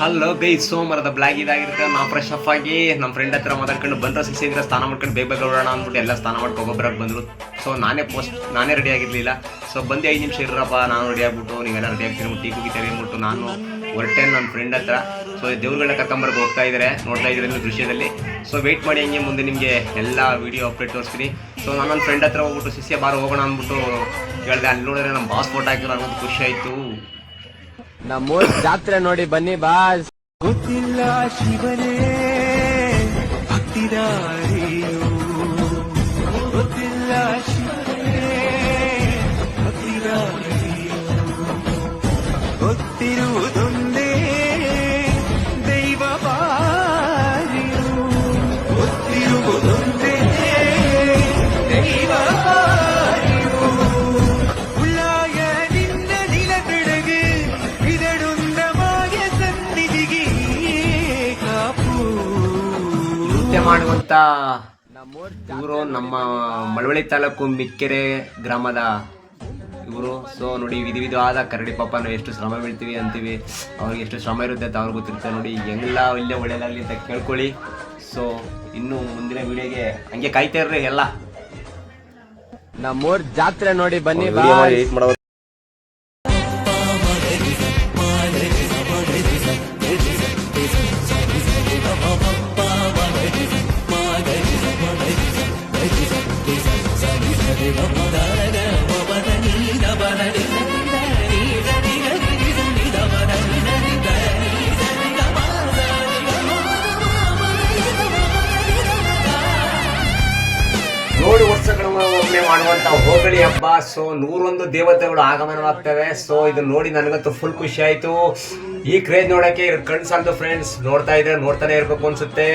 Hello ಗೈ ಸೋಮವಾರದ blog ಇದಾಗಿರುತ್ತೆ. ನಾವು ಫ್ರೆಶ್ ಅಪ್ ಆಗಿ ನಮ್ಮ ಫ್ರೆಂಡ್ ಹತ್ರ ಮಾತಾಡ್ಕೊಂಡು ಬಂದ್ರೆ ಸಿಕ್ಸ್ ಇದ್ರೆ ಸ್ನಾನ ಮಾಡ್ಕೊಂಡು ಬೇಗ ಬೇಗ ಹೊರಡೋಣ ಅಂದ್ಬಿಟ್ಟು ಎಲ್ಲ ಸ್ನಾನ ಮಾಡ್ಕೊ ಗೊಬ್ಬರಕ್ಕೆ ಬಂದರು. ಸೊ ನಾನೇ ಪೋಸ್ಟ್ ನಾನೇ ರೆಡಿ ಆಗಿರಲಿಲ್ಲ. ಸೊ ಬಂದು ಐದು ನಿಮಿಷ ಇರಪ್ಪ ನಾನು ರೆಡಿ ಆಗ್ಬಿಟ್ಟು, ನೀವೆಲ್ಲ ರೆಡಿ ಆಗ್ತೀನಿ ಟೀ ಕುಗಿತಾರೆ ಅಂದ್ಬಿಟ್ಟು ನಾನು ಹೊರಟೆ ನನ್ನ ಫ್ರೆಂಡ್ ಹತ್ರ. ಸೊ ದೇವ್ರುಗಳನ್ನ ಕರ್ಕೊಂಬರ್ಗೆ ಹೋಗ್ತಾ ಇದ್ದಾರೆ ನೋಡ್ತಾ ಇದ್ರೆ ನಿಮ್ಮ ದೃಶ್ಯದಲ್ಲಿ. ಸೊ ವೆಯ್ಟ್ ಮಾಡಿ ಹಂಗೆ ಮುಂದೆ ನಿಮಗೆ ಎಲ್ಲ ವಿಡಿಯೋ ಅಪ್ಡೇಟ್ ತೋರಿಸ್ತೀನಿ. ಸೊ ನಾನು ನನ್ನ ಫ್ರೆಂಡ್ ಹತ್ರ ಹೋಗ್ಬಿಟ್ಟು, ಸಿಸ್ಯ ಬಾರ್, ಹೋಗೋಣ ಅಂದ್ಬಿಟ್ಟು ಕೇಳಿದೆ ಅಲ್ಲಿ ನೋಡಿದ್ರೆ ನಮ್ಮ ಬಾಸ್ ಫೋಟೋ ಹಾಕಿರೋ ಅನ್ನೋದು ಖುಷಿ ಆಯಿತು. ನಮ್ಮೂರ್ ಜಾತ್ರೆ ನೋಡಿ ಬನ್ನಿ ಬಾಸ್. ಗೊತ್ತಿಲ್ಲ ಶಿವನೇ ಭಕ್ತಿದಾರಿಯು ಮಾಡುವಂಥ ಇವರು ನಮ್ಮ ಮಳವಳ್ಳಿ ತಾಲೂಕು ಮಿಕ್ಕೆರೆ ಗ್ರಾಮದ ಇವರು. ಸೊ ನೋಡಿ ವಿಧ ವಿಧವಾದ ಕರಡಿ ಪಾಪ ನಾವು ಎಷ್ಟು ಶ್ರಮ ಬೀಳ್ತೀವಿ ಅಂತೀವಿ. ಅವ್ರಿಗೆ ಎಷ್ಟು ಶ್ರಮ ಇರುತ್ತೆ ಅಂತ ಅವ್ರಿಗೆ ಗೊತ್ತಿರುತ್ತೆ. ನೋಡಿ ಎಲ್ಲ ಇಲ್ಲೇ ಒಳ್ಳೇದಾಗಲಿ ಅಂತ ಕೇಳ್ಕೊಳ್ಳಿ. ಸೊ ಇನ್ನು ಮುಂದಿನ ವಿಡಿಯೋಗೆ ಹಂಗೆ ಕಾಯ್ತಾ ಇರ್ರಿ ಎಲ್ಲ. ನಮ್ಮೂರ್ ಜಾತ್ರೆ ನೋಡಿ ಬನ್ನಿ ಹೋಗಳಿ ಹಬ್ಬ ಸೊ ನೂರೊಂದು ದೇವತೆಗಳು ಆಗಮನವಾಗ್ತವೆ. ಸೊ ಇದು ನೋಡಿ ನನಗಂತೂ ಫುಲ್ ಖುಷಿ ಆಯ್ತು. ಈ ಕ್ರೇಜ್ ನೋಡಕ್ಕೆ ಕಣ್ ಸಾಲದು ಫ್ರೆಂಡ್ಸ್ ನೋಡ್ತಾ ಇದ್ರೆ ನೋಡ್ತಾನೆ ಇರ್ಬೇಕು ಅನ್ಸುತ್ತೆ.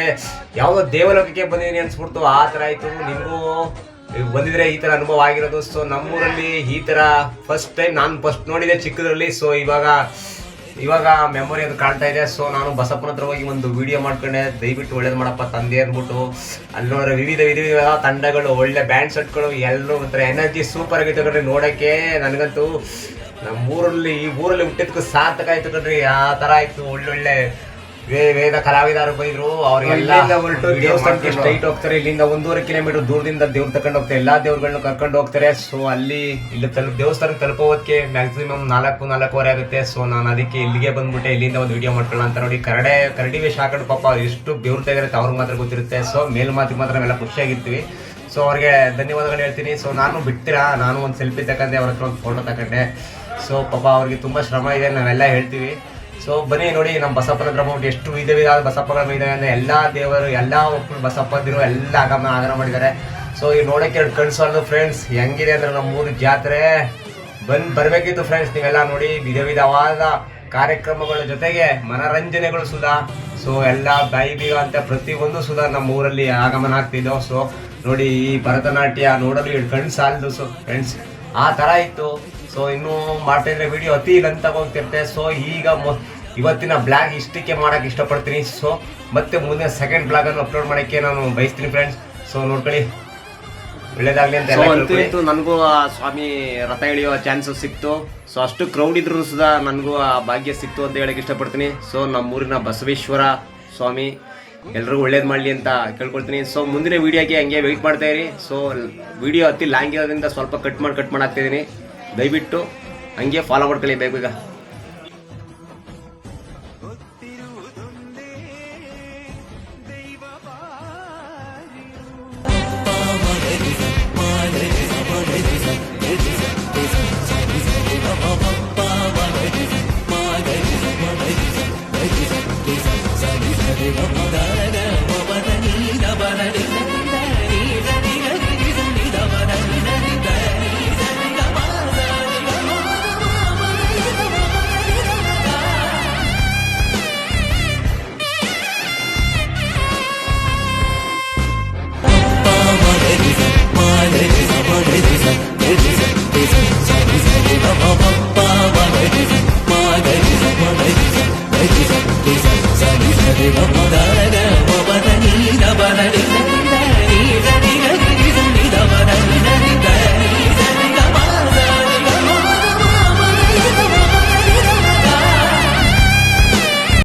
ಯಾವ್ದೋ ದೇವಲೋಕಕ್ಕೆ ಬಂದಿದ್ದೀನಿ ಅನ್ಸ್ಬಿಡ್ತು. ಆ ತರ ಆಯ್ತು. ನಿಮಗೂ ಬಂದಿದ್ರೆ ಈ ತರ ಅನುಭವ ಆಗಿರೋದು. ಸೊ ನಮ್ಮೂರಲ್ಲಿ ಈ ತರ ಫಸ್ಟ್ ಟೈಮ್ ನಾನು ಫಸ್ಟ್ ನೋಡಿದೆ ಚಿಕ್ಕದ್ರಲ್ಲಿ. ಸೊ ಇವಾಗ ಇವಾಗ ಮೆಮೊರಿ ಅದು ಕಾಣ್ತಾ ಇದೆ. ಸೊ ನಾನು ಬಸಪ್ಪನ ಹತ್ರ ಹೋಗಿ ಒಂದು ವಿಡಿಯೋ ಮಾಡ್ಕೊಂಡೆ. ದಯವಿಟ್ಟು ಒಳ್ಳೇದು ಮಾಡಪ್ಪ ತಂದೆ ಅಂದ್ಬಿಟ್ಟು. ಅಲ್ಲಿ ನೋಡ್ರೆ ವಿವಿಧ ವಿಧ ವಿಧ ತಂಡಗಳು, ಒಳ್ಳೆ ಬ್ಯಾಂಡ್ ಸೆಟ್ಗಳು ಎಲ್ಲರೂ ಒಂಥರ ಎನರ್ಜಿ ಸೂಪರ್ ಆಗಿತ್ತು ಕಣ್ರಿ ನೋಡೋಕ್ಕೆ ನನಗಂತೂ. ನಮ್ಮ ಊರಲ್ಲಿ ಈ ಊರಲ್ಲಿ ಹುಟ್ಟಿದ್ಕು ಸಾರ್ಥಕ ಆಯ್ತು ಕಣ್ರಿ. ಆ ಥರ ಆಯಿತು. ಒಳ್ಳೊಳ್ಳೆ ವೇದ ಕಲಾವಿದರು ಬೈದ್ರು ಅವ್ರಿಗೆಲ್ಲ ದೇವಸ್ಥಾನಕ್ಕೆ ಸ್ಟ್ರೈಟ್ ಹೋಗ್ತಾರೆ ಇಲ್ಲಿಂದ ಒಂದೂವರೆ ಕಿಲೋಮೀಟರ್ ದೂರದಿಂದ ದೇವ್ರು ತಕೊಂಡು ಹೋಗ್ತಾರೆ ಎಲ್ಲಾ ದೇವ್ರುಗಳನ್ನ ಕರ್ಕೊಂಡು ಹೋಗ್ತಾರೆ. ಸೊ ಅಲ್ಲಿ ಇಲ್ಲಿ ತಲುಪ ದೇವಸ್ಥಾನಕ್ಕೆ ತಲುಪೋದಕ್ಕೆ ಮ್ಯಾಕ್ಸಿಮಮ್ ನಾಲ್ಕು ನಾಲ್ಕೂವರೆ ಆಗುತ್ತೆ. ಸೊ ನಾನು ಅದಕ್ಕೆ ಇಲ್ಲಿಗೆ ಬಂದ್ಬಿಟ್ಟೆ ಇಲ್ಲಿಂದ ಒಂದು ವಿಡಿಯೋ ಮಾಡ್ಕೊಳ್ಳೋ ಅಂತ ನೋಡಿ ಕರಡೆ ಕರಡಿ ವೇಷ ಹಾಕೊಂಡು ಪಾಪ ಎಷ್ಟು ಬೆವ್ರ್ತಾ ತೆಗಿರುತ್ತೆ ಅವ್ರಿಗೆ ಮಾತ್ರ ಗೊತ್ತಿರುತ್ತೆ. ಸೊ ಮೇಲ್ ಮಾತಿಗೆ ಮಾತ್ರ ನಾವೆಲ್ಲ ಖುಷಿಯಾಗಿರ್ತೀವಿ ಸೊ ಅವ್ರಿಗೆ ಧನ್ಯವಾದಗಳು ಹೇಳ್ತೀನಿ. ಸೊ ನಾನು ಬಿಡ್ತೀರಾ? ನಾನು ಒಂದು ಸೆಲ್ಫಿ ತಗೊಂಡೆ ಅವ್ರ ಹತ್ರ ಒಂದು ಫೋಟೋ ತಗೊಂಡೆ ಸೊ ಪಾಪ ಅವ್ರಿಗೆ ತುಂಬ ಶ್ರಮ ಇದೆ ನಾವೆಲ್ಲ ಹೇಳ್ತೀವಿ. ಸೊ ಬನ್ನಿ ನೋಡಿ ನಮ್ಮ ಬಸಪ್ಪನ ಹೋಗ್ಬಿಟ್ಟು ಎಷ್ಟು ವಿಧ ವಿಧವಾದ ಬಸಪ್ಪಗಳು ಇದಾವೆ ಅಂದರೆ ಎಲ್ಲ ದೇವರು, ಎಲ್ಲ ಒಬ್ಬರು ಬಸಪ್ಪದಿರು ಎಲ್ಲ ಆಗಮನ ಆಗಮನ ಮಾಡಿದ್ದಾರೆ. ಸೊ ಈ ನೋಡೋಕ್ಕೆ ಎರಡು ಕಣ್ಸೋದು ಫ್ರೆಂಡ್ಸ್ ಹೆಂಗಿದೆ ಅಂದರೆ ನಮ್ಮ ಊರು ಜಾತ್ರೆ? ಬಂದು ಬರಬೇಕಿತ್ತು ಫ್ರೆಂಡ್ಸ್ ನೀವೆಲ್ಲ ನೋಡಿ ವಿಧ ವಿಧವಾದ ಕಾರ್ಯಕ್ರಮಗಳ ಜೊತೆಗೆ ಮನರಂಜನೆಗಳು ಸುಧಾ ಸೊ ಎಲ್ಲ ಬಾಯಿ ಅಂತ ಪ್ರತಿಯೊಂದು ಸುಧಾ ನಮ್ಮ ಊರಲ್ಲಿ ಆಗಮನ ಆಗ್ತಿದ್ದೋ ಸೊ ನೋಡಿ, ಈ ಭರತನಾಟ್ಯ ನೋಡಲು ಎರಡು ಕಣ್ಣು ಸಾಲದು ಸೊ ಫ್ರೆಂಡ್ಸ್ ಆ ಥರ ಇತ್ತು. ಸೊ ಇನ್ನು ಮಾಡ್ತಾ ಇದ್ರೆ ವಿಡಿಯೋ ಅತಿ ಲೆಂತ್ ಹೋಗ್ತಿರ್ತೆ ಸೊ ಈಗ ಇವತ್ತಿನ ಬ್ಲಾಗ್ ಇಷ್ಟಕ್ಕೆ ಮಾಡಕ್ ಇಷ್ಟಪಡ್ತೀನಿ. ಸೊ ಮತ್ತೆ ಮುಂದೆ ಸೆಕೆಂಡ್ ಬ್ಲಾಗ್ ಅನ್ನು ಅಪ್ಲೋಡ್ ಮಾಡಕ್ಕೆ ನಾನು ಬಯಸ್ತೀನಿ ಫ್ರೆಂಡ್ಸ್ ಸೊ ನೋಡ್ಕೊಳ್ಳಿ. ಒಳ್ಳೇದಾಗಲಿ ಅಂತ ಅಂತೂ ನನಗೂ ಆ ಸ್ವಾಮಿ ರಥ ಎಳೆಯೋ ಚಾನ್ಸ್ ಸಿಕ್ತು. ಸೊ ಅಷ್ಟು ಕ್ರೌಡ್ ಇದ್ರೂ ಸುದಾ ನನಗೂ ಆ ಭಾಗ್ಯ ಸಿಕ್ತು ಅಂತ ಹೇಳಕ್ ಇಷ್ಟಪಡ್ತೀನಿ. ಸೊ ನಮ್ಮೂರಿನ ಬಸವೇಶ್ವರ ಸ್ವಾಮಿ ಎಲ್ರಿಗೂ ಒಳ್ಳೇದು ಮಾಡಲಿ ಅಂತ ಕೇಳ್ಕೊಳ್ತೀನಿ. ಸೊ ಮುಂದಿನ ವಿಡಿಯೋಗೆ ಹಂಗೆ ವೆಯ್ಟ್ ಮಾಡ್ತಾ ಇರಿ. ಸೊ ವಿಡಿಯೋ ಅತಿ ಲಾಂಗ್ ಇರೋದ್ರಿಂದ ಸ್ವಲ್ಪ ಕಟ್ ಮಾಡಿ ಕಟ್ ಮಾಡಾಕ್ತಿದ್ದೀನಿ ದಯವಿಟ್ಟು ಹಂಗೆ ಫಾಲೋ ಮಾಡ್ಕೊಳ್ಳಿ ಬೇಕು ಬೇಗ